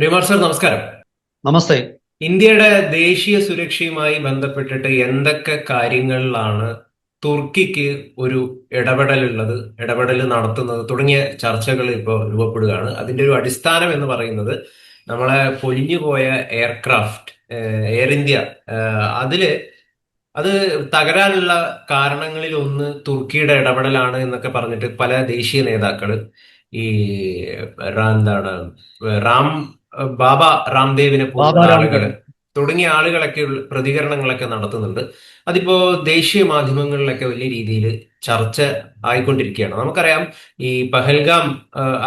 Harikumar sir നമസ്കാരം. നമസ്തേ. ഇന്ത്യയുടെ ദേശീയ സുരക്ഷയുമായി ബന്ധപ്പെട്ടിട്ട് എന്തൊക്കെ കാര്യങ്ങളിലാണ് തുർക്കിക്ക് ഒരു ഇടപെടലുള്ളത് ഇടപെടൽ നടത്തുന്നത് തുടങ്ങിയ ചർച്ചകൾ ഇപ്പോൾ രൂപപ്പെടുകയാണ്. അതിന്റെ ഒരു അടിസ്ഥാനം എന്ന് പറയുന്നത് നമ്മളെ പൊലിഞ്ഞുപോയ എയർക്രാഫ്റ്റ് എയർ ഇന്ത്യ അതിൽ അത് തകരാനുള്ള കാരണങ്ങളിൽ ഒന്ന് തുർക്കിയുടെ ഇടപെടലാണ് എന്നൊക്കെ പറഞ്ഞിട്ട് പല ദേശീയ നേതാക്കൾ ഈ എന്താണ് റാം ബാബ രാംദേവിനെ ബാബ പോലുള്ള ആളുകൾ തുടങ്ങിയ ആളുകളൊക്കെ പ്രതികരണങ്ങളൊക്കെ നടത്തുന്നുണ്ട്. അതിപ്പോ ദേശീയ മാധ്യമങ്ങളിലൊക്കെ വലിയ രീതിയിൽ ചർച്ച ആയിക്കൊണ്ടിരിക്കുകയാണ്. നമുക്കറിയാം ഈ പഹൽഗാം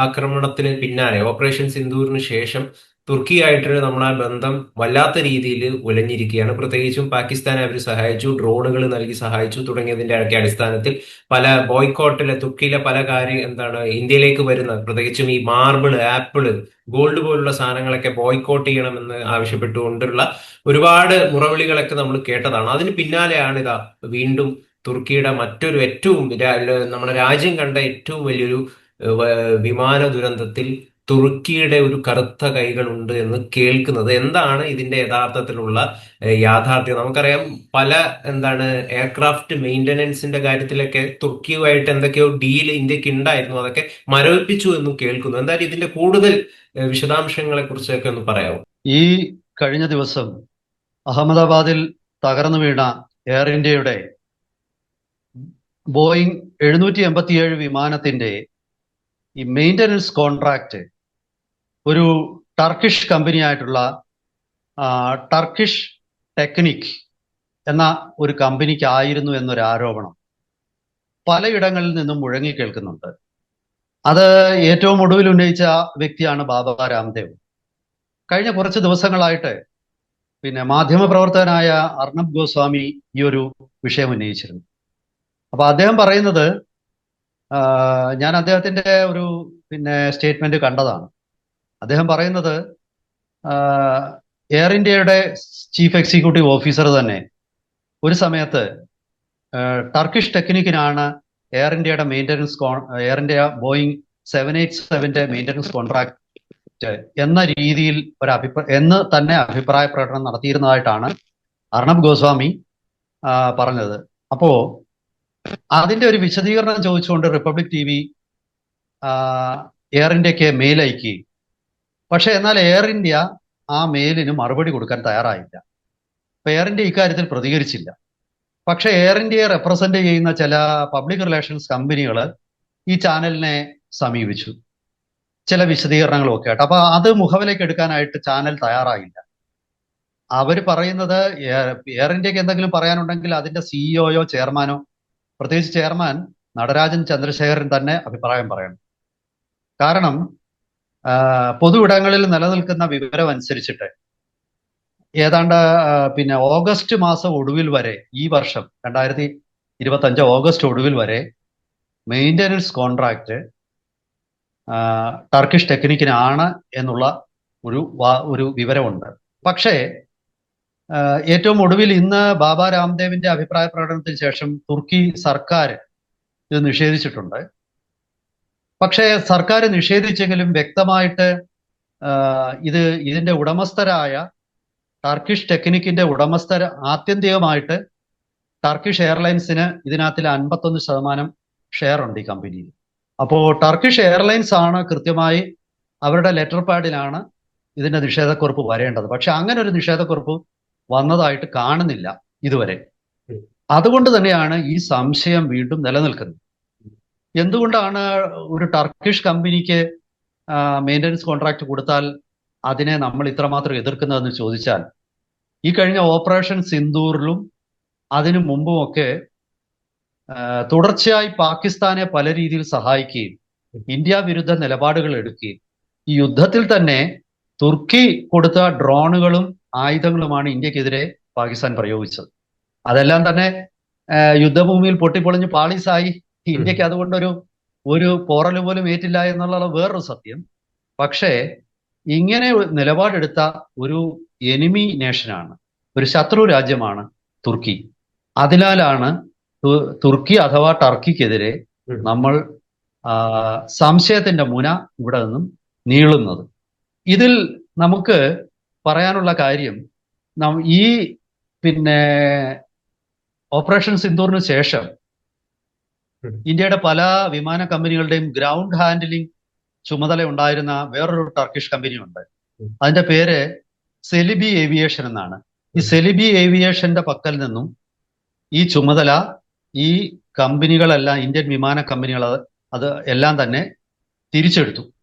ആക്രമണത്തിന് പിന്നാലെ ഓപ്പറേഷൻ സിന്ദൂറിന് ശേഷം തുർക്കിയായിട്ട് നമ്മളെ ബന്ധം വല്ലാത്ത രീതിയിൽ ഉലഞ്ഞിരിക്കുകയാണ്. പ്രത്യേകിച്ചും പാകിസ്ഥാനെ അവർ സഹായിച്ചു ഡ്രോണുകൾ നൽകി സഹായിച്ചു തുടങ്ങിയതിന്റെ ഒക്കെ അടിസ്ഥാനത്തിൽ പല ബോയ്ക്കോട്ടിലെ തുർക്കിയിലെ പല കാര്യം എന്താണ് ഇന്ത്യയിലേക്ക് വരുന്ന പ്രത്യേകിച്ചും ഈ മാർബിൾ ആപ്പിൾ ഗോൾഡ് പോലുള്ള സാധനങ്ങളൊക്കെ ബോയ്ക്കോട്ട് ചെയ്യണമെന്ന് ആവശ്യപ്പെട്ടുകൊണ്ടുള്ള ഒരുപാട് മുറവിളികളൊക്കെ നമ്മൾ കേട്ടതാണ്. അതിന് പിന്നാലെയാണ് ഇതാ വീണ്ടും തുർക്കിയുടെ മറ്റൊരു ഏറ്റവും നമ്മുടെ രാജ്യം കണ്ട ഏറ്റവും വലിയൊരു വിമാന ദുരന്തത്തിൽ തുർക്കിയുടെ ഒരു കറുത്ത കൈകളുണ്ട് എന്ന് കേൾക്കുന്നത്. എന്താണ് ഇതിന്റെ യഥാർത്ഥത്തിലുള്ള യാഥാർത്ഥ്യം? നമുക്കറിയാം പല എന്താണ് എയർക്രാഫ്റ്റ് മെയിന്റനൻസിന്റെ കാര്യത്തിലൊക്കെ തുർക്കിയുമായിട്ട് എന്തൊക്കെയോ ഡീൽ ഇന്ത്യയ്ക്ക് ഉണ്ടായിരുന്നു. അതൊക്കെ മരവിപ്പിച്ചു എന്നും കേൾക്കുന്നു. എന്തായാലും ഇതിന്റെ കൂടുതൽ വിശദാംശങ്ങളെ കുറിച്ചൊക്കെ ഒന്ന് പറയാമോ ഈ കഴിഞ്ഞ ദിവസം അഹമ്മദാബാദിൽ തകർന്നു വീണ എയർ ഇന്ത്യയുടെ ബോയിങ് എഴുന്നൂറ്റി എൺപത്തിയേഴ് വിമാനത്തിന്റെ ഈ മെയിന്റനൻസ് കോൺട്രാക്റ്റ് ഒരു ടർക്കിഷ് കമ്പനിയായിട്ടുള്ള ടർക്കിഷ് ടെക്നിക് എന്ന ഒരു കമ്പനിക്ക് ആയിരുന്നു എന്നൊരു ആരോപണം പലയിടങ്ങളിൽ നിന്നും മുഴങ്ങി കേൾക്കുന്നുണ്ട്. അത് ഏറ്റവും ഒടുവിൽ ഉന്നയിച്ച വ്യക്തിയാണ് ബാബ രാംദേവ്. കഴിഞ്ഞ കുറച്ച് ദിവസങ്ങളായിട്ട് പിന്നെ മാധ്യമപ്രവർത്തകനായ അർണബ് ഗോസ്വാമി ഈ ഒരു വിഷയം ഉന്നയിച്ചിരുന്നു. അപ്പൊ അദ്ദേഹം പറയുന്നത് ഞാൻ അദ്ദേഹത്തിന്റെ ഒരു പിന്നെ സ്റ്റേറ്റ്മെന്റ് കണ്ടതാണ്. അദ്ദേഹം പറയുന്നത് എയർ ഇന്ത്യയുടെ ചീഫ് എക്സിക്യൂട്ടീവ് ഓഫീസർ തന്നെ ഒരു സമയത്ത് ടർക്കിഷ് ടെക്നിക്കിനാണ് എയർ ഇന്ത്യയുടെ maintenance Air India Boeing seven eight സെവന്റെ maintenance contract എന്ന രീതിയിൽ ഒരു അഭിപ്രായ എന്ന് തന്നെ അഭിപ്രായ പ്രകടനം നടത്തിയിരുന്നതായിട്ടാണ് അർണബ് ഗോസ്വാമി പറഞ്ഞത്. അപ്പോ അതിന്റെ ഒരു വിശദീകരണം ചോദിച്ചുകൊണ്ട് റിപ്പബ്ലിക് ടി വി എയർ ഇന്ത്യയ്ക്ക് മെയിൽ അയക്കുകയും പക്ഷെ എന്നാൽ എയർ ഇന്ത്യ ആ മെയിലിന് മറുപടി കൊടുക്കാൻ തയ്യാറായില്ല. അപ്പൊ എയർ ഇന്ത്യ ഇക്കാര്യത്തിൽ പ്രതികരിച്ചില്ല. പക്ഷെ എയർ ഇന്ത്യയെ റെപ്രസെന്റ് ചെയ്യുന്ന ചില പബ്ലിക് റിലേഷൻസ് കമ്പനികൾ ഈ ചാനലിനെ സമീപിച്ചു. ചില വിശദീകരണങ്ങളും ഒക്കെ ആയിട്ട്. അപ്പൊ അത് മുഖവിലേക്ക് എടുക്കാനായിട്ട് ചാനൽ തയ്യാറായില്ല. അവർ പറയുന്നത് എയർ ഇന്ത്യയ്ക്ക് എന്തെങ്കിലും പറയാനുണ്ടെങ്കിൽ അതിന്റെ സിഇഒയോ ചെയർമാനോ പ്രത്യേകിച്ച് ചെയർമാൻ നടരാജൻ ചന്ദ്രശേഖരൻ തന്നെ അഭിപ്രായം പറയണം. കാരണം പൊതു ഇടങ്ങളിൽ നിലനിൽക്കുന്ന വിവരം അനുസരിച്ചിട്ട്. ഏതാണ്ട് പിന്നെ ഓഗസ്റ്റ് മാസം ഒടുവിൽ വരെ ഈ വർഷം രണ്ടായിരത്തി ഇരുപത്തി അഞ്ച് ഓഗസ്റ്റ് ഒടുവിൽ വരെ മെയിന്റനൻസ് കോൺട്രാക്ട് ടർക്കിഷ് ടെക്നിക്കിനാണ് എന്നുള്ള ഒരു ഒരു വിവരമുണ്ട്. പക്ഷേ ഏറ്റവും ഒടുവിൽ ഇന്ന് ബാബ രാംദേവിന്റെ അഭിപ്രായ പ്രകടനത്തിന് ശേഷം തുർക്കി സർക്കാർ ഇത് നിഷേധിച്ചിട്ടുണ്ട്. പക്ഷേ സർക്കാർ നിഷേധിച്ചെങ്കിലും വ്യക്തമായിട്ട് ഇത് ഇതിന്റെ ഉടമസ്ഥരായ ടർക്കിഷ് ടെക്നിക്കിന്റെ ഉടമസ്ഥർ ആത്യന്തികമായിട്ട് ടർക്കിഷ് എയർലൈൻസിന് ഇതിനകത്തിൽ അൻപത്തൊന്ന് ശതമാനം ഷെയർ ഉണ്ട് ഈ കമ്പനിയിൽ അപ്പോൾ ടർക്കിഷ് എയർലൈൻസ് ആണ് കൃത്യമായി അവരുടെ ലെറ്റർ പാഡിലാണ് ഇതിന്റെ നിഷേധക്കുറിപ്പ് വരേണ്ടത്. പക്ഷെ അങ്ങനെ ഒരു നിഷേധക്കുറിപ്പ് വന്നതായിട്ട് കാണുന്നില്ല ഇതുവരെ. അതുകൊണ്ട് തന്നെയാണ് ഈ സംശയം വീണ്ടും നിലനിൽക്കുന്നത്. എന്തുകൊണ്ടാണ് ഒരു ടർക്കിഷ് കമ്പനിക്ക് മെയിന്റനൻസ് കോൺട്രാക്ട് കൊടുത്താൽ അതിനെ നമ്മൾ ഇത്രമാത്രം എതിർക്കുന്നതെന്ന് ചോദിച്ചാൽ ഈ കഴിഞ്ഞ ഓപ്പറേഷൻ സിന്ദൂറിലും അതിനു മുമ്പുമൊക്കെ തുടർച്ചയായി പാകിസ്ഥാനെ പല രീതിയിൽ സഹായിക്കുകയും ഇന്ത്യ വിരുദ്ധ നിലപാടുകൾ എടുക്കുകയും ഈ യുദ്ധത്തിൽ തന്നെ തുർക്കി കൊടുത്ത ഡ്രോണുകളും ആയുധങ്ങളുമാണ് ഇന്ത്യക്കെതിരെ പാകിസ്ഥാൻ പ്രയോഗിച്ചത്. അതെല്ലാം തന്നെ യുദ്ധഭൂമിയിൽ പൊട്ടിപ്പൊളിഞ്ഞ് പാളീസായി ഇന്ത്യയ്ക്ക് അതുകൊണ്ടൊരു ഒരു പോറൽ പോലും ഏറ്റില്ല എന്നുള്ള വേറൊരു സത്യം. പക്ഷേ ഇങ്ങനെ നിലപാടെടുത്ത ഒരു എനിമി നേഷനാണ് ഒരു ശത്രു രാജ്യമാണ് തുർക്കി. അതിനാലാണ് തുർക്കി അഥവാ ടർക്കിക്കെതിരെ നമ്മൾ സംശയത്തിന്റെ മുന ഇവിടെ നിന്നും നീളുന്നത്. ഇതിൽ നമുക്ക് പറയാനുള്ള കാര്യം നം- ഈ പിന്നെ ഓപ്പറേഷൻ സിന്ദൂറിന് ശേഷം. ഇന്ത്യയുടെ പല വിമാന കമ്പനികളുടെയും ഗ്രൗണ്ട് ഹാൻഡലിംഗ് ചുമതല ഉണ്ടായിരുന്ന വേറൊരു ടർക്കിഷ് കമ്പനിയുണ്ട് അതിന്റെ പേര് സെലിബി ഏവിയേഷൻ എന്നാണ്. ഈ സെലിബി ഏവിയേഷന്റെ പക്കൽ നിന്നും ഈ ചുമതല ഈ കമ്പനികളെല്ലാം ഇന്ത്യൻ വിമാന കമ്പനികൾ അത് എല്ലാം തന്നെ തിരിച്ചെടുത്തു.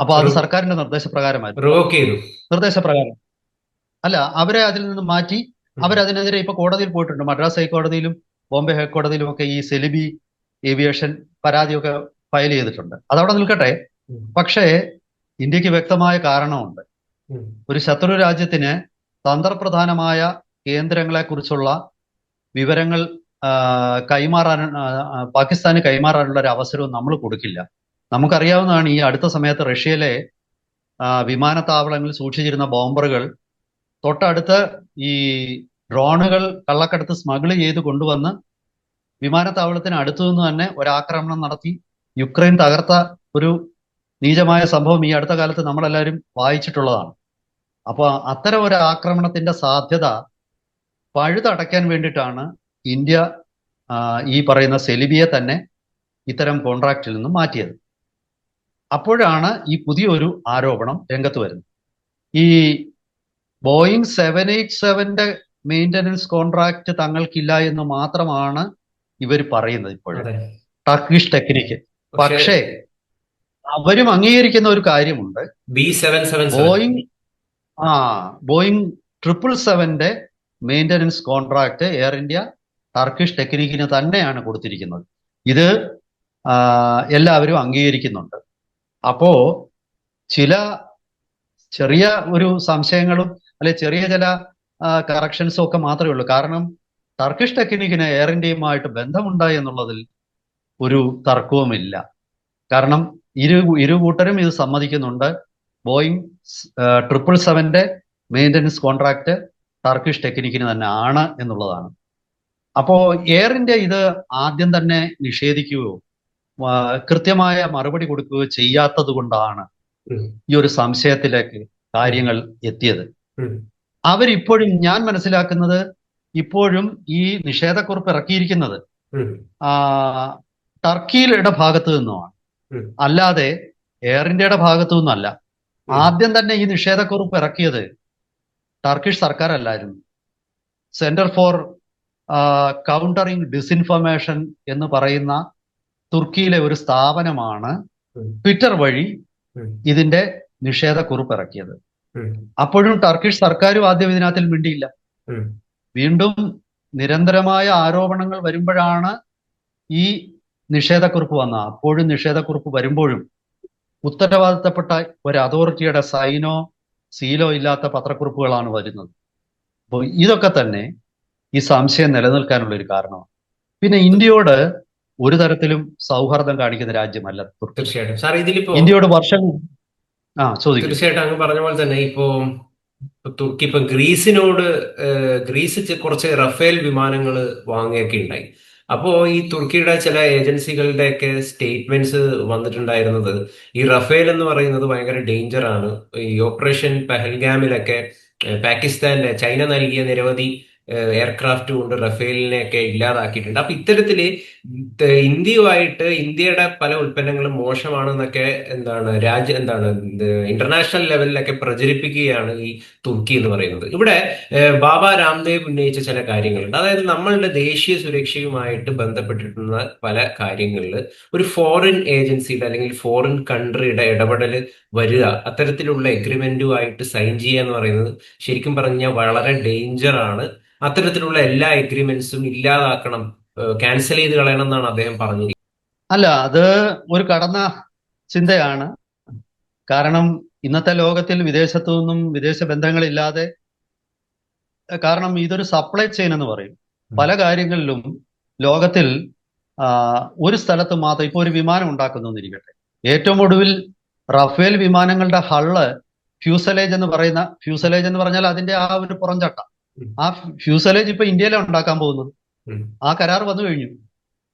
അപ്പൊ അത് സർക്കാരിന്റെ നിർദ്ദേശപ്രകാരമായിരുന്നു. നിർദ്ദേശപ്രകാരം. അല്ല അവരെ അതിൽ നിന്ന് മാറ്റി അവരതിനെതിരെ ഇപ്പൊ കോടതിയിൽ പോയിട്ടുണ്ട്. മദ്രാസ് ഹൈക്കോടതിയിലും ബോംബെ ഹൈക്കോടതിയിലും ഒക്കെ ഈ സെലിബി ഏവിയേഷൻ പരാതിയൊക്കെ ഫയൽ ചെയ്തിട്ടുണ്ട്. അതവിടെ നിൽക്കട്ടെ. പക്ഷേ ഇന്ത്യയ്ക്ക് വ്യക്തമായ കാരണമുണ്ട്. ഒരു ശത്രു രാജ്യത്തിന് തന്ത്രപ്രധാനമായ കേന്ദ്രങ്ങളെ കുറിച്ചുള്ള വിവരങ്ങൾ കൈമാറാൻ പാകിസ്ഥാന് കൈമാറാനുള്ള ഒരു അവസരവും നമ്മൾ കൊടുക്കില്ല. നമുക്കറിയാവുന്നതാണ് ഈ അടുത്ത സമയത്ത് റഷ്യയിലെ വിമാനത്താവളങ്ങളിൽ സൂക്ഷിച്ചിരുന്ന ബോംബറുകൾ തൊട്ടടുത്ത് ഈ ഡ്രോണുകൾ കള്ളക്കടത്ത് സ്മഗിൾ ചെയ്ത് കൊണ്ടുവന്ന് വിമാനത്താവളത്തിന് അടുത്തു നിന്ന് തന്നെ ഒരാക്രമണം നടത്തി. യുക്രൈൻ തകർത്ത ഒരു നീചമായ സംഭവം ഈ അടുത്ത കാലത്ത് നമ്മളെല്ലാവരും വായിച്ചിട്ടുള്ളതാണ്. അപ്പൊ അത്തരം ഒരു ആക്രമണത്തിന്റെ സാധ്യത പഴുതടയ്ക്കാൻ വേണ്ടിയിട്ടാണ് ഇന്ത്യ ഈ പറയുന്ന സെലിബിയെ തന്നെ ഇത്തരം കോൺട്രാക്റ്റിൽ നിന്നും മാറ്റിയത്. അപ്പോഴാണ് ഈ പുതിയൊരു ആരോപണം രംഗത്ത് വരുന്നത്. ഈ ബോയിങ് സെവൻ എയ്റ്റ് സെവന്റെ മെയിന്റനൻസ് കോൺട്രാക്ട് തങ്ങൾക്കില്ല എന്ന് മാത്രമാണ് ഇവർ പറയുന്നത് ഇപ്പോഴും ടർക്കിഷ് ടെക്നിക്ക് പക്ഷേ അവരും അംഗീകരിക്കുന്ന ഒരു കാര്യമുണ്ട്. ബോയിങ് ആ Boeing triple സെവന്റെ maintenance contract Air India Turkish ടെക്നിക്കിന് തന്നെയാണ് കൊടുത്തിരിക്കുന്നത്. ഇത് എല്ലാവരും അംഗീകരിക്കുന്നുണ്ട്. അപ്പോ ചില ചെറിയ ഒരു സംശയങ്ങളും അല്ലെ ചെറിയ ചില കറക്ഷൻസും ഒക്കെ മാത്രമേ ഉള്ളൂ. കാരണം ടർക്കിഷ് ടെക്നിക്കിന് എയർ ഇന്ത്യയുമായിട്ട് ബന്ധമുണ്ടായി എന്നുള്ളതിൽ ഒരു തർക്കവുമില്ല. കാരണം ഇരു ഇരു കൂട്ടരും ഇത് സമ്മതിക്കുന്നുണ്ട്. ബോയിങ് ട്രിപ്പിൾ സെവന്റെ മെയിന്റനൻസ് കോൺട്രാക്ട് ടർക്കിഷ് ടെക്നിക്കിന് തന്നെ ആണ് എന്നുള്ളതാണ്. അപ്പോ എയർ ഇന്ത്യ ഇത് ആദ്യം തന്നെ നിഷേധിക്കുകയോ കൃത്യമായ മറുപടി കൊടുക്കുകയോ ചെയ്യാത്തത് കൊണ്ടാണ് ഈ ഒരു സംശയത്തിലേക്ക് കാര്യങ്ങൾ എത്തിയത്. അവരിപ്പോഴും ഞാൻ മനസ്സിലാക്കുന്നത് ഇപ്പോഴും ഈ നിഷേധക്കുറിപ്പ് ഇറക്കിയിരിക്കുന്നത് ടർക്കിയിലുടെ ടർക്കിയുടെ ഭാഗത്തു നിന്നുമാണ്. അല്ലാതെ എയർ ഇന്ത്യയുടെ ഭാഗത്തു നിന്നല്ല. ആദ്യം തന്നെ ഈ നിഷേധക്കുറിപ്പ് ഇറക്കിയത് ടർക്കിഷ് സർക്കാർ അല്ലായിരുന്നു സെന്റർ ഫോർ കൗണ്ടറിംഗ് ഡിസിൻഫർമേഷൻ എന്ന് പറയുന്ന തുർക്കിയിലെ ഒരു സ്ഥാപനമാണ്. ട്വിറ്റർ വഴി ഇതിന്റെ നിഷേധക്കുറിപ്പ് ഇറക്കിയത്. അപ്പോഴും ടർക്കിഷ് സർക്കാരും ആദ്യം ഇതിനകത്തിൽ മിണ്ടിയില്ല. വീണ്ടും നിരന്തരമായ ആരോപണങ്ങൾ വരുമ്പോഴാണ് ഈ നിഷേധക്കുറിപ്പ് വന്ന അപ്പോഴും നിഷേധക്കുറിപ്പ് വരുമ്പോഴും ഉത്തരവാദിത്തപ്പെട്ട ഒരു അതോറിറ്റിയുടെ സൈനോ സീലോ ഇല്ലാത്ത പത്രക്കുറിപ്പുകളാണ് വരുന്നത്. അപ്പോൾ ഇതൊക്കെ തന്നെ ഈ സംശയം നിലനിൽക്കാനുള്ള ഒരു കാരണമാണ്. പിന്നെ ഇന്ത്യയോട് ഒരു തരത്തിലും സൗഹാർദ്ദം കാണിക്കുന്ന രാജ്യമല്ല തീർച്ചയായിട്ടും. ഇന്ത്യയോട് വർഷം തീർച്ചയായിട്ടും അങ്ങ് പറഞ്ഞ പോലെ തന്നെ ഇപ്പോ തുർക്കി ഇപ്പൊ ഗ്രീസിനോട് ഗ്രീസ് കുറച്ച് റഫേൽ വിമാനങ്ങൾ വാങ്ങുകയൊക്കെ ഉണ്ടായി. അപ്പോ ഈ തുർക്കിയുടെ ചില ഏജൻസികളുടെ ഒക്കെ സ്റ്റേറ്റ്മെന്റ്സ് വന്നിട്ടുണ്ടായിരുന്നത് ഈ റഫേൽ എന്ന് പറയുന്നത് ഭയങ്കര ഡേഞ്ചർ ആണ് ഈ ഓപ്പറേഷൻ പെഹൽഗാമിലൊക്കെ പാകിസ്ഥാന്റെ ചൈന നൽകിയ നിരവധി എയർക്രാഫ്റ്റ് കൊണ്ട് റഫേലിനെയൊക്കെ ഇല്ലാതാക്കിയിട്ടുണ്ട്. അപ്പൊ ഇത്തരത്തിൽ ഇന്ത്യയുമായിട്ട് ഇന്ത്യയുടെ പല ഉൽപ്പന്നങ്ങളും മോശമാണെന്നൊക്കെ എന്താണ് രാജ്യ എന്താണ് ഇന്റർനാഷണൽ ലെവലിലൊക്കെ പ്രചരിപ്പിക്കുകയാണ് ഈ തുർക്കി എന്ന് പറയുന്നത്. ഇവിടെ ബാബ രാംദേവ് ഉന്നയിച്ച ചില കാര്യങ്ങളുണ്ട്. അതായത് നമ്മളുടെ ദേശീയ സുരക്ഷയുമായിട്ട് ബന്ധപ്പെട്ടിട്ടുള്ള പല കാര്യങ്ങളിൽ ഒരു ഫോറിൻ ഏജൻസിയുടെ അല്ലെങ്കിൽ ഫോറിൻ കൺട്രിയുടെ ഇടപെടൽ വരിക അത്തരത്തിലുള്ള എഗ്രിമെന്റുമായിട്ട് സൈൻ ചെയ്യുക എന്ന് പറയുന്നത് ശരിക്കും പറഞ്ഞാൽ വളരെ ഡേഞ്ചറാണ്. അത്തരത്തിലുള്ള എല്ലാ എഗ്രിമെന്റ്സും ഇല്ലാതാക്കണം ക്യാൻസൽ ചെയ്ത് കളയണം എന്നാണ് അദ്ദേഹം പറഞ്ഞിരിക്കുന്നത്. അല്ല അത് ഒരു കടന്ന ചിന്തയാണ്. കാരണം ഇന്നത്തെ ലോകത്തിൽ വിദേശത്തു നിന്നും വിദേശ ബന്ധങ്ങളില്ലാതെ കാരണം ഇതൊരു സപ്ലൈ ചെയിൻ എന്ന് പറയും. പല കാര്യങ്ങളിലും ലോകത്തിൽ ഒരു സ്ഥലത്ത് മാത്രം ഇപ്പോൾ ഒരു വിമാനം ഉണ്ടാക്കുന്നു എന്നിരിക്കട്ടെ. ഏറ്റവും ഒടുവിൽ റഫേൽ വിമാനങ്ങളുടെ ഹള്ള് ഫ്യൂസലേജ് എന്ന് പറയുന്ന ഫ്യൂസലേജ് എന്ന് പറഞ്ഞാൽ അതിന്റെ ആ ഒരു പുറംചട്ട. ആ ഫ്യൂസലേജ് ഇപ്പൊ ഇന്ത്യയിലാണ് ഉണ്ടാക്കാൻ പോകുന്നത്. ആ കരാർ വന്നു കഴിഞ്ഞു.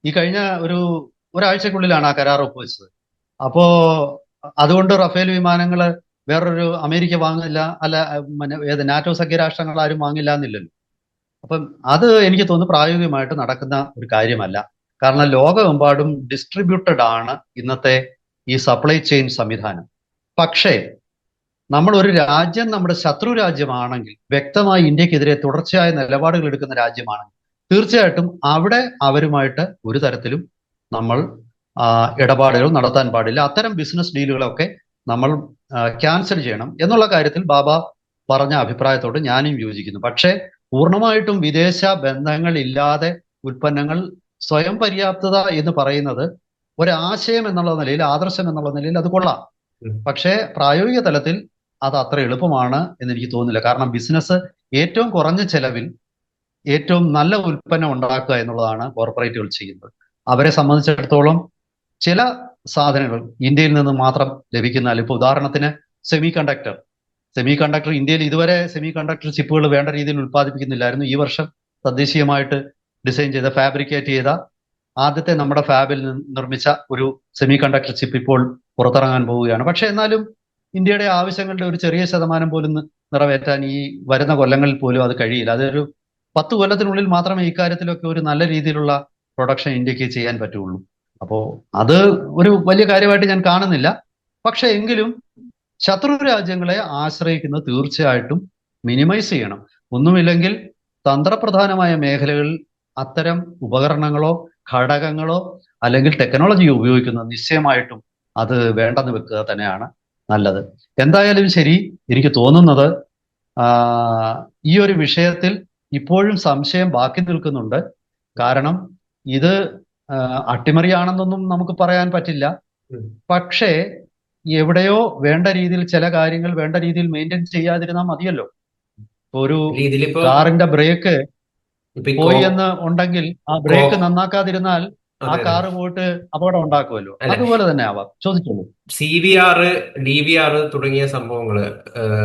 ഈ കഴിഞ്ഞ ഒരു ഒരാഴ്ചക്കുള്ളിലാണ് ആ കരാർ ഒപ്പുവെച്ചത്. അപ്പോ അതുകൊണ്ട് റഫേൽ വിമാനങ്ങൾ വേറൊരു അമേരിക്ക വാങ്ങില്ല അല്ല ഏത് നാറ്റോ സഖ്യരാഷ്ട്രങ്ങൾ ആരും വാങ്ങില്ല എന്നില്ലല്ലോ. അപ്പം അത് എനിക്ക് തോന്നുന്നു പ്രായോഗികമായിട്ട് നടക്കുന്ന ഒരു കാര്യമല്ല. കാരണം ലോകമെമ്പാടും ഡിസ്ട്രിബ്യൂട്ടഡ് ആണ് ഇന്നത്തെ ഈ സപ്ലൈ ചെയിൻ സംവിധാനം. പക്ഷേ നമ്മൾ ഒരു രാജ്യം നമ്മുടെ ശത്രു രാജ്യമാണെങ്കിൽ വ്യക്തമായി ഇന്ത്യക്കെതിരെ തുടർച്ചയായ നിലപാടുകൾ എടുക്കുന്ന രാജ്യമാണെങ്കിൽ തീർച്ചയായിട്ടും അവിടെ അവരുമായിട്ട് ഒരു തരത്തിലും നമ്മൾ ഇടപാടുകൾ നടത്താൻ പാടില്ല. അത്തരം ബിസിനസ് ഡീലുകളൊക്കെ നമ്മൾ ക്യാൻസൽ ചെയ്യണം എന്നുള്ള കാര്യത്തിൽ ബാബ പറഞ്ഞ അഭിപ്രായത്തോട് ഞാനും യോജിക്കുന്നു. പക്ഷേ പൂർണമായിട്ടും വിദേശ ബന്ധങ്ങൾ ഇല്ലാതെ ഉൽപ്പന്നങ്ങൾ സ്വയം പര്യാപ്തത എന്ന് പറയുന്നത് ഒരാശയം എന്നുള്ള നിലയിൽ ആദർശം എന്നുള്ള നിലയിൽ അത് കൊള്ളാം. പക്ഷേ പ്രായോഗിക തലത്തിൽ അത് അത്ര എളുപ്പമാണ് എന്ന് എനിക്ക് തോന്നുന്നില്ല. കാരണം ബിസിനസ് ഏറ്റവും കുറഞ്ഞ ചെലവിൽ ഏറ്റവും നല്ല ഉൽപ്പന്നം ഉണ്ടാക്കുക എന്നുള്ളതാണ് കോർപ്പറേറ്റുകൾ ചെയ്യുന്നത്. അവരെ സംബന്ധിച്ചിടത്തോളം ചില സാധനങ്ങൾ ഇന്ത്യയിൽ നിന്ന് മാത്രം ലഭിക്കുന്ന ഇപ്പൊ ഉദാഹരണത്തിന് സെമി കണ്ടക്ടർ സെമി കണ്ടക്ടർ ഇന്ത്യയിൽ ഇതുവരെ സെമി കണ്ടക്ടർ ചിപ്പുകൾ വേണ്ട രീതിയിൽ ഉൽപ്പാദിപ്പിക്കുന്നില്ലായിരുന്നു. ഈ വർഷം തദ്ദേശീയമായിട്ട് ഡിസൈൻ ചെയ്ത ഫാബ്രിക്കേറ്റ് ചെയ്ത ആദ്യത്തെ നമ്മുടെ ഫാബിൽ നിർമ്മിച്ച ഒരു സെമി കണ്ടക്ടർ ചിപ്പ് ഇപ്പോൾ പുറത്തിറങ്ങാൻ പോവുകയാണ്. പക്ഷെ എന്നാലും ഇന്ത്യയുടെ ആവശ്യങ്ങളുടെ ഒരു ചെറിയ ശതമാനം പോലും നിറവേറ്റാൻ ഈ വരുന്ന കൊല്ലങ്ങളിൽ പോലും അത് കഴിയില്ല. അതൊരു പത്ത് കൊല്ലത്തിനുള്ളിൽ മാത്രമേ ഇക്കാര്യത്തിലൊക്കെ ഒരു നല്ല രീതിയിലുള്ള പ്രൊഡക്ഷൻ ഇന്ത്യയ്ക്ക് ചെയ്യാൻ പറ്റുള്ളൂ. അപ്പോൾ അത് ഒരു വലിയ കാര്യമായിട്ട് ഞാൻ കാണുന്നില്ല. പക്ഷെ എങ്കിലും ശത്രു രാജ്യങ്ങളെ ആശ്രയിക്കുന്നത് തീർച്ചയായിട്ടും മിനിമൈസ് ചെയ്യണം. ഒന്നുമില്ലെങ്കിൽ തന്ത്രപ്രധാനമായ മേഖലകളിൽ അത്തരം ഉപകരണങ്ങളോ ഘടകങ്ങളോ അല്ലെങ്കിൽ ടെക്നോളജി ഉപയോഗിക്കുന്നത് നിശ്ചയമായിട്ടും അത് വേണ്ടെന്ന് വെക്കുക തന്നെയാണ് നല്ലത്. എന്തായാലും ശരി എനിക്ക് തോന്നുന്നത് ഈ ഒരു വിഷയത്തിൽ ഇപ്പോഴും സംശയം ബാക്കി നിൽക്കുന്നുണ്ട്. കാരണം ഇത് അട്ടിമറിയാണെന്നൊന്നും നമുക്ക് പറയാൻ പറ്റില്ല. പക്ഷേ എവിടെയോ വേണ്ട രീതിയിൽ ചില കാര്യങ്ങൾ വേണ്ട രീതിയിൽ മെയിന്റെയിൻ ചെയ്യാതിരുന്നാൽ മതിയല്ലോ. ഒരു കാറിന്റെ ബ്രേക്ക് പോയി എന്ന് ഉണ്ടെങ്കിൽ ആ ബ്രേക്ക് നന്നാക്കാതിരുന്നാൽ ആ. കാറ് പോയിട്ട് അപകടം ഉണ്ടാക്കുമല്ലോ. അതുപോലെ തന്നെ ആവാം ചോദിച്ചോളൂ. C V R D V R തുടങ്ങിയ സംഭവങ്ങൾ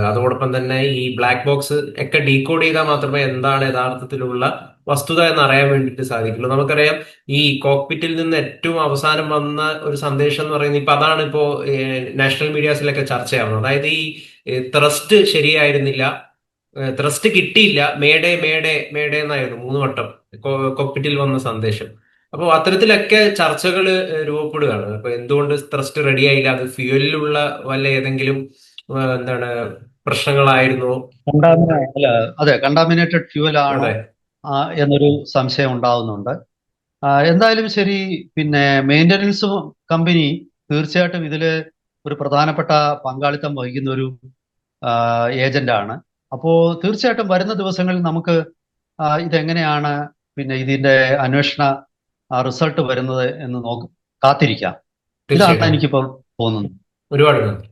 അതോടൊപ്പം തന്നെ ഈ ബ്ലാക്ക് ബോക്സ് ഒക്കെ ഡീകോഡ് ചെയ്താൽ മാത്രമേ എന്താണ് യഥാർത്ഥത്തിലുള്ള വസ്തുത എന്ന് അറിയാൻ വേണ്ടിയിട്ട് സാധിക്കുള്ളൂ. നമുക്കറിയാം ഈ കോക്പിറ്റിൽ നിന്ന് ഏറ്റവും അവസാനം വന്ന ഒരു സന്ദേശം എന്ന് പറയുന്നത് ഇപ്പൊ അതാണ് ഇപ്പോ നാഷണൽ മീഡിയാസിലൊക്കെ ചർച്ചയാവുന്നത്. അതായത് ഈ ത്രസ്റ്റ് ശരിയായിരുന്നില്ല ത്രസ്റ്റ് കിട്ടിയില്ല മേഡേ മേഡേ മേഡേ എന്നായിരുന്നു മൂന്ന് വട്ടം. കോക്പിറ്റിൽ വന്ന സന്ദേശം. അപ്പോൾ അത്തരത്തിലൊക്കെ ചർച്ചകൾ രൂപപ്പെടുകയാണ്. അപ്പൊ എന്തുകൊണ്ട് ത്രസ്റ്റ് റെഡി ആയില്ല? അത് ഫ്യൂവലിലുള്ള വല്ല ഏതെങ്കിലും എന്താണ് പ്രശ്നങ്ങളായിരുന്നു? അതെ കണ്ടാമിനേറ്റഡ് ഫ്യൂവൽ ആണ് എന്നൊരു സംശയം ഉണ്ടാവുന്നുണ്ട്. എന്തായാലും ശരി പിന്നെ മെയിന്റനൻസ് കമ്പനി തീർച്ചയായിട്ടും ഇതിൽ ഒരു പ്രധാനപ്പെട്ട പങ്കാളിത്തം വഹിക്കുന്ന ഒരു ഏജന്റാണ് അപ്പോൾ അപ്പോ തീർച്ചയായിട്ടും വരുന്ന ദിവസങ്ങളിൽ നമുക്ക് ഇതെങ്ങനെയാണ് പിന്നെ ഇതിന്റെ അന്വേഷണ റിസൾട്ട് വരുന്നത് എന്ന് നോക്ക് കാത്തിരിക്കാം. ഇതാണ് എനിക്കിപ്പോൾ തോന്നുന്നത് ഒരുപാട് നന്ദി.